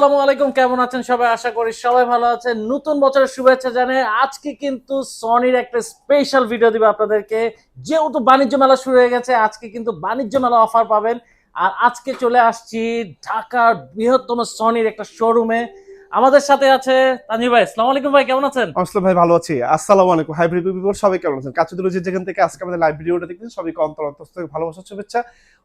আসসালামু আলাইকুম, কেমন আছেন সবাই? আশা করি সবাই ভালো আছেন। নতুন বছরের শুভেচ্ছা জানে আজকে কিন্তু সনির একটা স্পেশাল ভিডিও দিব আপনাদেরকে। যেহেতু বাণিজ্য মেলা শুরু হয়ে গেছে, আজকে কিন্তু বাণিজ্য মেলা অফার পাবেন। আর আজকে চলে আসছি ঢাকার বৃহত্তম সনির একটা শোরুমে আমাদের সাথে আছে তানজির ভাই। আসসালামু আলাইকুম ভাই, কেমন আছেন? আসলে ভাই, ভালো আছি। আসসালামু আলাইকুম। হাইব্রিড পিপল সবাই কেমন আছেন? কাছে দূরে যেখান থেকে আজকে আমাদের লাইভ ভিডিওটা দেখতেছেন, সবাইকে অন্তর অন্তস্থ থেকে ভালোবাসার শুভেচ্ছা,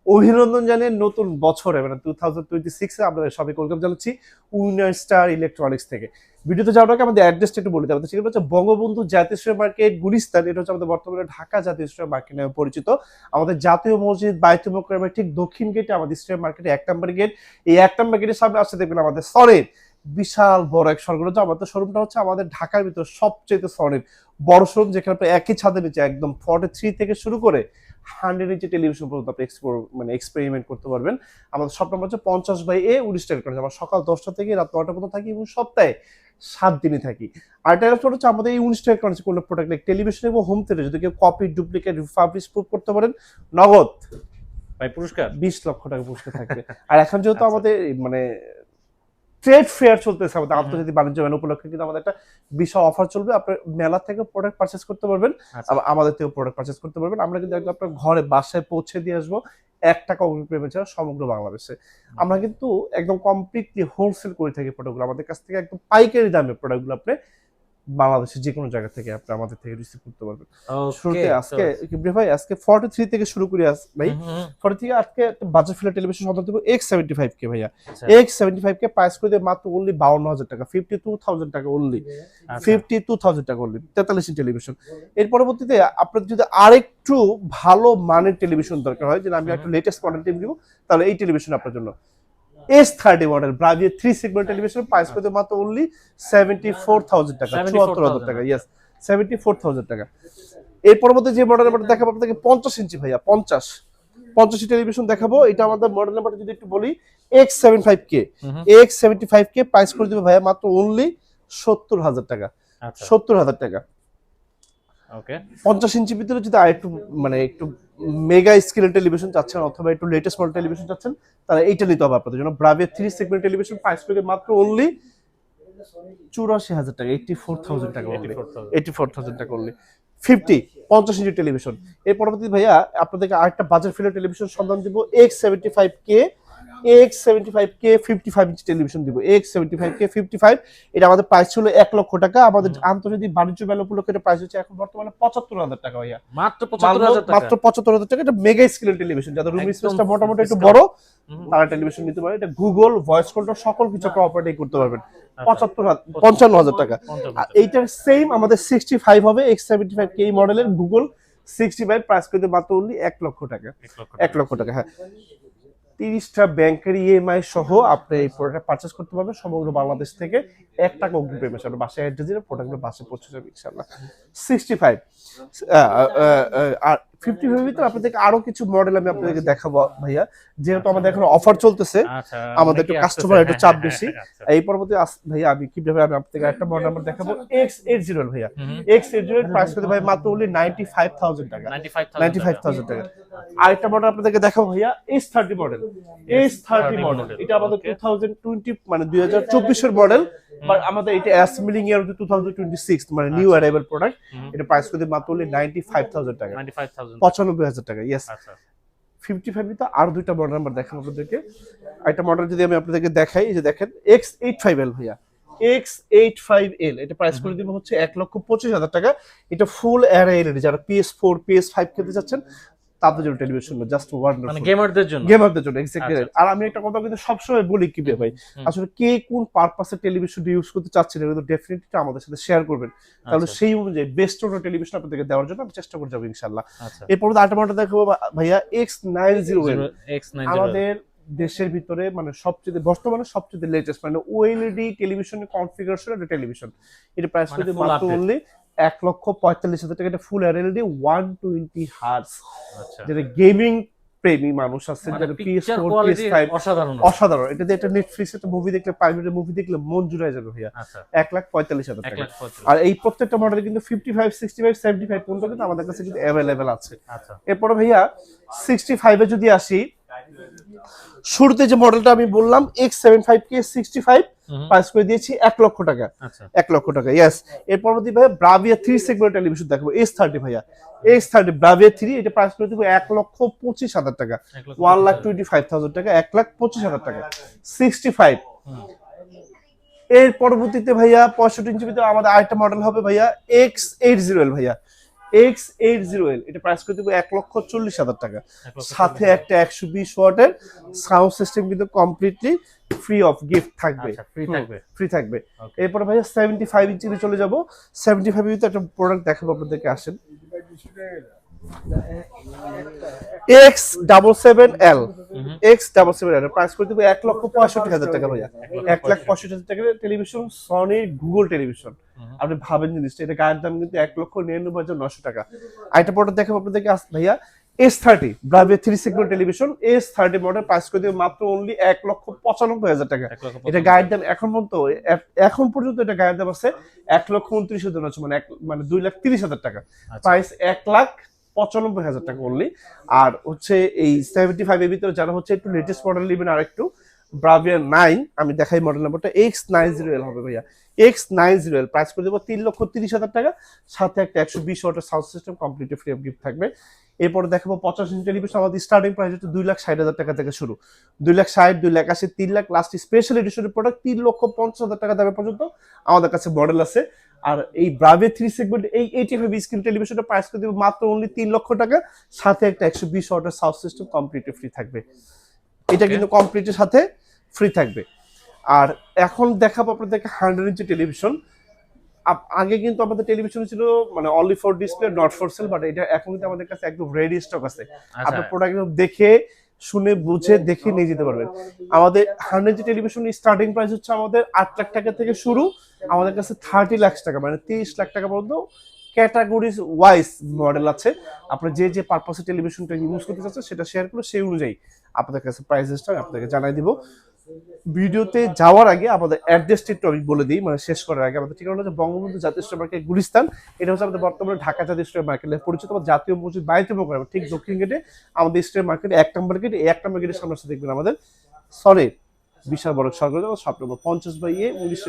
অভিনন্দন জানিয়ে নতুন বছরে মানে টু থাউজেন্ড টোয়েন্টি সিক্সে আপনাদের সবাইকে ওয়েলকাম জানাচ্ছি উইনার স্টার ইলেকট্রনিক্স থেকে। ভিডিওতে যাওয়ার আগে আমাদের অ্যাড্রেসটা একটু বলে দেবো সেটা হচ্ছে বঙ্গবন্ধু জাতীয় স্টোর মার্কেট গুলিস্তান। এটা হচ্ছে আমাদের বর্তমানে ঢাকা জাতীয় স্টোর মার্কেট নামে পরিচিত। আমাদের জাতীয় মসজিদ বাইতুল মোকরমের ঠিক দক্ষিণ গেটে আমাদের স্টোর মার্কেটে এক নম্বর গেট এই এক নম্বর গেটের সামনে আসতে দেখবেন আমাদের সরের বিশাল বড় এক স্বর্গরাজ্য আমাদের শোরুমটা হচ্ছে আমাদের ঢাকার ভিতর সবচেয়ে সরের বড় শোরুম যেখানে আপনি একই ছাদের নিচে একদম ফর্টি থ্রি থেকে শুরু করে হান্ড্রেড ইঞ্চি টেলিভিশন পর্যন্ত আপনি মানে এক্সপেরিমেন্ট করতে পারবেন। আমাদের সব নম্বর হচ্ছে পঞ্চাশ বাই এ উনিশটা করে। আমরা সকাল দশটা থেকে রাত নটা পর্যন্ত থাকি এবং সপ্তাহে সাত দিনই থাকি। আর এটা হচ্ছে আমাদের এই উনিশটা ইলেকট্রনিক্স কোনো প্রোডাক্ট লাইক টেলিভিশন এবং হোম থিয়েটার যদি কেউ কপি ডুপ্লিকেট রিফাবলিশ প্রুভ করতে পারেন নগদ। ভাই পুরস্কার? বিশ লক্ষ টাকা পুরস্কার থাকবে। আর এখন যেহেতু আচ্ছা। আমাদের মানে ট্রেড ফেয়ার চলতেছে আমাদের আন্তর্জাতিক বাণিজ্য মেলা উপলক্ষে কিন্তু আমাদের একটা বিশাল অফার চলবে। আপনার মেলা থেকে প্রোডাক্ট পারচেস করতে পারবেন আচ্ছা। আমাদের থেকেও প্রোডাক্ট পারচেস করতে পারবেন। আমরা কিন্তু একদম আপনার ঘরে বাসায় পৌঁছে দিয়ে আসব এক টাকা অগ্রিম ছাড়া সমগ্র বাংলাদেশে। আমরা কিন্তু একদম কমপ্লিটলি হোলসেল করে থাকি প্রোডাক্টগুলো আমাদের কাছ থেকে একদম পাইকারি দামে প্রোডাক্টগুলো আপনি বাংলাদেশের যে কোনো জায়গা থেকে আপনি আমাদের থেকে রিসিভ করতে পারবেন। শুরুতে আজকে কিবরি ভাই আজকে ফর্টি থ্রি থেকে শুরু করি আস ভাই। ফর্টি থেকে আজকে একটা বাজার ফিলা টেলিভিশন সন্ধান দেবো এক্স সেভেন্টি ফাইভ কে ভাইয়া। আচ্ছা। X seventy five K price করে মাত্র অনলি বাউন্ন হাজার টাকা ফিফটি টু থাউজেন্ড টাকা অনলি আচ্ছা। ফিফটি টু থাউজেন্ড টাকা অনলি তেতাল্লিশ টেলিভিশন এর পরবর্তীতে আপনার যদি আরেকটু ভালো মানের টেলিভিশন দরকার হয় যে আমি একটা লেটেস্ট মডেল টিভি দিব তাহলে এই টেলিভিশন আপনার জন্য। S thirty model Bravia three segment television price করতে মাত্র অনলি সেভেন্টি ফোর থাউজেন্ড টাকা 74,000 চুয়াত্তর হাজার টাকা। ইয়েস সেভেন্টি ফোর থাউজেন্ড টাকা। এর পরবর্তী যে মডেল নাম্বার দেখাবো আপনাদেরকে পঞ্চাশ ইঞ্চি ভাইয়া পঞ্চাশ। পঞ্চাশ টেলিভিশন দেখাবো। এটা আমাদের মডেল নাম্বারটা যদি একটু বলি X seven five K. X seventy five K price করে দেবে ভাইয়া মাত্র অনলি সত্তর হাজার টাকা। আচ্ছা। সত্তর হাজার টাকা। ওকে পঞ্চাশ ইঞ্চি ভিতরে যদি আর একটু মানে একটু মেগা স্কেলের টেলিভিশন চাচ্ছেন অথবা একটু লেটেস্ট মডেল টেলিভিশন চাচ্ছেন তাহলে এইটা নিতে হবে আপনাদের জন্য। Bravia three segment television price করে মাত্র অনলি চুরাশি হাজার টাকা এইটি ফোর থাউজেন্ড টাকা এইটি ফোর থাউজেন্ড টাকা অনলি ফিফটি পঞ্চাশ ইঞ্চি টেলিভিশন এর পরবর্তী ভাইয়া আপনাদেরকে আরেকটা বাজার ফিলের টেলিভিশন সন্ধান দিব X seventy five K X seventy five K fifty five inch television দিব। X seventy five K fifty five এটা আমাদের প্রাইস ছিল এক লক্ষ টাকা। আমাদের আন্তর্জাতিক বাণিজ্য মেলা উপলক্ষে প্রাইস হচ্ছে এখন বর্তমানে পঁচাত্তর হাজার টাকা ভাইয়া। মাত্র পঁচাত্তর হাজার টাকা। মাত্র পঁচাত্তর হাজার টাকা। এটা মেগা স্ক্রিন টেলিভিশন যাদের রুম স্পেসটা মোটামুটি একটু বড় তারা টেলিভিশন নিতে পারে। এটা গুগল ভয়েস কন্ট্রোল সকল কিছু আপনি অপারেট করতে পারবেন। আচ্ছা। পঁচাত্তর হাজার- পঞ্চান্ন হাজার টাকা। আর এইটার সেম আমাদের সিক্সটি ফাইভ হবে। এক্স সেভেন্টি ফাইভ কে মডেলের গুগল সিক্সটি ফাইভ প্রাইস করতে মাত্র এক লক্ষ টাকা। এক লক্ষ টাকা হ্যাঁ। তিরিশটা ব্যাংকের ইএমআই সহ আপনি এই প্রোডাক্ট পারচেস করতে পারবেন সমগ্র বাংলাদেশ থেকে এক টাকা অগ্রিম পেমেন্ট বাসায় অ্যাড্রেস দিলে প্রোডাক্টগুলো বাসে পৌঁছে যাবে ইনশাল্লাহ সিক্সটি ফাইভ আর ফিফটি ফাইভ ভিতরে আপনাদেরকে আরও কিছু মডেল আমি আপনাদেরকে দেখাবো ভাইয়া। যেহেতু আমাদের এখন অফার চলতেছে আচ্ছা, আমাদের একটু কাস্টমার একটু চাপ বেশি। আচ্ছা। এই পরবর্তী ভাইয়া আমি কীভাবে আমি আপনাকে একটা মডেল নাম্বার দেখাবো। এক্স এইট জিরো ভাইয়া। এক্স এইট জিরো প্রাইস করতে ভাই মাত্র নাইনটি ফাইভ থাউজেন্ড টাকা। 95,000 নাইনটি ফাইভ থাউজেন্ড টাকা। আরেকটা মডেল আপনাদেরকে দেখাবো ভাইয়া S thirty model S thirty model এটা আমাদের. টু থাউজেন্ড টোয়েন্টি মানে দুই হাজার চব্বিশের মডেল বাট আমাদের এটা অ্যাসেম্বলিং ইয়ার মানে নিউ অ্যারাইভেল প্রোডাক্ট এটা প্রাইস করতে মাত্র টাকা। 95,000 পঁচানব্বই হাজার টাকা ইয়েস আচ্ছা। ফিফটি ফাইভ তো আর দুইটা মডেল নাম্বার দেখান আপনাদেরকে। একটা মডেল যদি আমি আপনাদেরকে দেখাই যে দেখেন এক্স এইট ফাইভ এল ভাইয়া। এক্স এইট ফাইভ এল এটা প্রাইস করে দিব হচ্ছে এক লক্ষ পঁচিশ হাজার টাকা। এটা ফুল অ্যারে এলইডি যারা পিএস ফোর পিএস ফাইভ খেতে চাচ্ছেন তাদের জন্য টেলিভিশন জাস্ট মানে গেমারদের জন্য। গেমারদের জন্য এক্স্যাক্টলি আচ্ছা, আর আমি একটা কথা কিন্তু সবসময় বলি কি ভাই আসলে কে কোন পারপাসে টেলিভিশন ইউজ করতে চাচ্ছেন এটা কিন্তু ডেফিনেটলি আমাদের সাথে শেয়ার করবেন। তাহলে আচ্ছা, সেই অনুযায়ী বেস্ট টেলিভিশন আপনাদেরকে দেওয়ার জন্য আমি চেষ্টা করে যাব ইনশাল্লাহ আচ্ছা। এরপর মডেল দেখাবো ভাইয়া এক্স নাইন জিরো X90 আমাদের দেশের ভিতরে মানে সবচেয়ে বর্তমানে সবচেয়ে লেটেস্ট মানে ওএলইডি টেলিভিশন কনফিগারেশন একটা টেলিভিশন এটা প্রাইস মানে করতে মাত্র অনলি এক লক্ষ পঁয়তাল্লিশ হাজার টাকা। এটা full LED one twenty hertz যেটা গেমিং প্রেমী মানুষ আছে মানে যারা পিএস অসাধারণ। অসাধারণ। এটা একটা নেটফ্লিক্স একটা মুভি দেখলে প্রাইভেট মুভি দেখলে মন জুড়ে যাবে ভাইয়া। আচ্ছা। এক লাখ পঁয়তাল্লিশ হাজার টাকা। আর এই প্রত্যেকটা মডেল কিন্তু fifty five sixty five seventy five পর্যন্ত কিন্তু আমাদের কাছে কিন্তু অ্যাভেলেবেল আছে। আচ্ছা। এরপরে ভাইয়া সিক্সটি ফাইভে যদি আসি শুরুতে যে মডেলটা আমি বললাম X seven five K sixty five price করে দিয়েছি এক লক্ষ টাকা। আচ্ছা। এক লক্ষ টাকা ইয়েস এর পরবর্তী ভাইয়া ব্রাভিয়া থ্রি সেগমেন্ট টেলিভিশন দেখাবো। এস থার্টি ভাইয়া। এস থার্টি ব্রাভিয়া থ্রি এটা প্রাইস করে দেবো এক লক্ষ পঁচিশ হাজার টাকা। One lakh twenty five thousand টাকা এক লাখ পঁচিশ হাজার টাকা। সিক্সটি ফাইভ এর পরবর্তীতে ভাইয়া পঁয়ষট্টি ইঞ্চি আমাদের আরেকটা মডেল হবে ভাইয়া এক্স এইট জিরো এল ভাইয়া। এক্স এইট জিরো এল এটা প্রাইস করে দেবো এক লক্ষ চল্লিশ হাজার টাকা। সাথে একটা একশো বিশ ওয়াটের সাউন্ড সিস্টেম কিন্তু কমপ্লিটলি ফ্রি অফ গিফট থাকবে। আচ্ছা ফ্রি থাকবে। ফ্রি থাকবে. এরপরে ভাইয়া সেভেন্টি ফাইভ ইঞ্চি চলে যাব। সেভেন্টি ফাইভ ইঞ্চি একটা প্রোডাক্ট দেখাবো আপনাদেরকে আসেন। X double seven L X double seven L price করে দেবো এক লক্ষ পঁয়ষট্টি হাজার টাকা ভাইয়া। এক লাখ পঁয়ষট্টি হাজার। টাকা টেলিভিশন সনির গুগল টেলিভিশন আপনি ভাবেন জিনিসটা এটা গায়ের দাম কিন্তু এক লক্ষ নিরানব্বই হাজার নশো টাকা। আরেকটা প্রোডাক্ট দেখাবো আপনাদেরকে ভাইয়া S thirty Bravia three segment television S thirty model price করে দেবো মাত্র অনলি এক লক্ষ পঁচানব্বই হাজার টাকা। এটা গায়ের দাম এখন পর্যন্ত এখন পর্যন্ত এটা গায়ের দাম আছে এক লক্ষ উনত্রিশ হাজার আছে মানে এক মানে দুই লাখ তিরিশ হাজার টাকা। আচ্ছা। প্রাইস এক লাখ পঁচানব্বই হাজার টাকা অনলি আর হচ্ছে এই সেভেন্টি ফাইভের ভিতরে যারা হচ্ছে একটু লেটেস্ট মডেল নেবেন আর একটু ব্রাভিয়ার নাইন আমি দেখাই মডেল নাম্বারটা এক্স নাইন জিরো এল হবে ভাইয়া। X nine zero L price করে দেবো তিন লক্ষ তিরিশ হাজার টাকা, সাথে একটা একশো বিশ ওয়াটের sound system complete free of gift থাকবে। এরপরে দেখাবো পঞ্চাশ ইঞ্চি টেলিভিশন আমাদের স্টার্টিং প্রাইস হচ্ছে দুই লাখ ষাট হাজার টাকা থেকে শুরু। দুই লাখ ষাট, দুই লাখ আশি, তিন লাখ লাস্ট স্পেশাল এডিশনের প্রোডাক্ট তিন লক্ষ পঞ্চাশ হাজার টাকা দামে পর্যন্ত আমাদের কাছে মডেল আছে। আর এই ব্রাভে থ্রি সেগমেন্ট এই এইটি ফাইভ স্ক্রিন টেলিভিশনটা প্রাইস করে দেবো মাত্র অনলি তিন লক্ষ টাকা, সাথে একটা একশো বিশ ওয়াটের সাউন্ড সিস্টেম কমপ্লিটলি ফ্রি থাকবে। এটা কিন্তু কমপ্লিটের সাথে ফ্রি থাকবে। আর এখন দেখাবো আপনাদেরকে হান্ড্রেড ইঞ্চি টেলিভিশন আগে কিন্তু আমাদের টেলিভিশন ছিল মানে only for display not for sale but এটা এখন কিন্তু আমাদের কাছে একদম রেডি স্টক আছে। আচ্ছা। আপনার প্রোডাক্ট দেখে শুনে বুঝে দেখে নিয়ে যেতে পারবেন। আমাদের হান্ড্রেড টেলিভিশন স্টার্টিং প্রাইস হচ্ছে আমাদের আট লাখ টাকা থেকে শুরু। আমাদের কাছে থার্টি লাখ টাকা মানে তিরিশ লাখ টাকা পর্যন্ত ক্যাটাগরিজ ওয়াইজ মডেল আছে। আপনার যে যে পারপাসে টেলিভিশনটা ইউজ করতে চাচ্ছেন সেটা শেয়ার করে সেই অনুযায়ী। আপনাদের কাছে প্রাইসেসটা আপনাদেরকে জানাই দিব। ভিডিওতে যাওয়ার আগে আমাদের অ্যাড্রেসটি একটু আমি বলে দিই মানে শেষ করার আগে। আমাদের ঠিকানা হচ্ছে বঙ্গবন্ধু জাতীয় স্টোর মার্কেট, গুলিস্তান। এটা হচ্ছে আমাদের বর্তমানে ঢাকা জাতীয় স্টোর মার্কেটে। পরিচিত বা জাতীয় মসজিদ বাড়িতে প্রোগ্রাম ঠিক দক্ষিণ গেটে। আমাদের স্টোর মার্কেট এক নম্বর গেটে এক নম্বর গেটের সামনে আসতে দেখবেন আমাদের সরে বিশাল বড় সরকার সব নম্বর পঞ্চাশ বাই এ উনিশ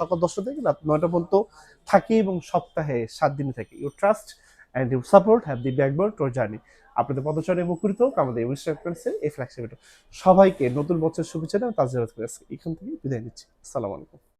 সকাল দশটা থেকে রাত নয়টা পর্যন্ত থাকি এবং সপ্তাহে সাত দিন থাকি। Your trust and your support have the backboard to our journey আপনাদের পদচরণে মুখরিত হোক আমাদের এই করেছেন এই ফ্ল্যাগশিপ সবাইকে নতুন বছর শুভেচ্ছা তাজিরাত করে এখান থেকে বিদায় নিচ্ছি। আসসালামু আলাইকুম।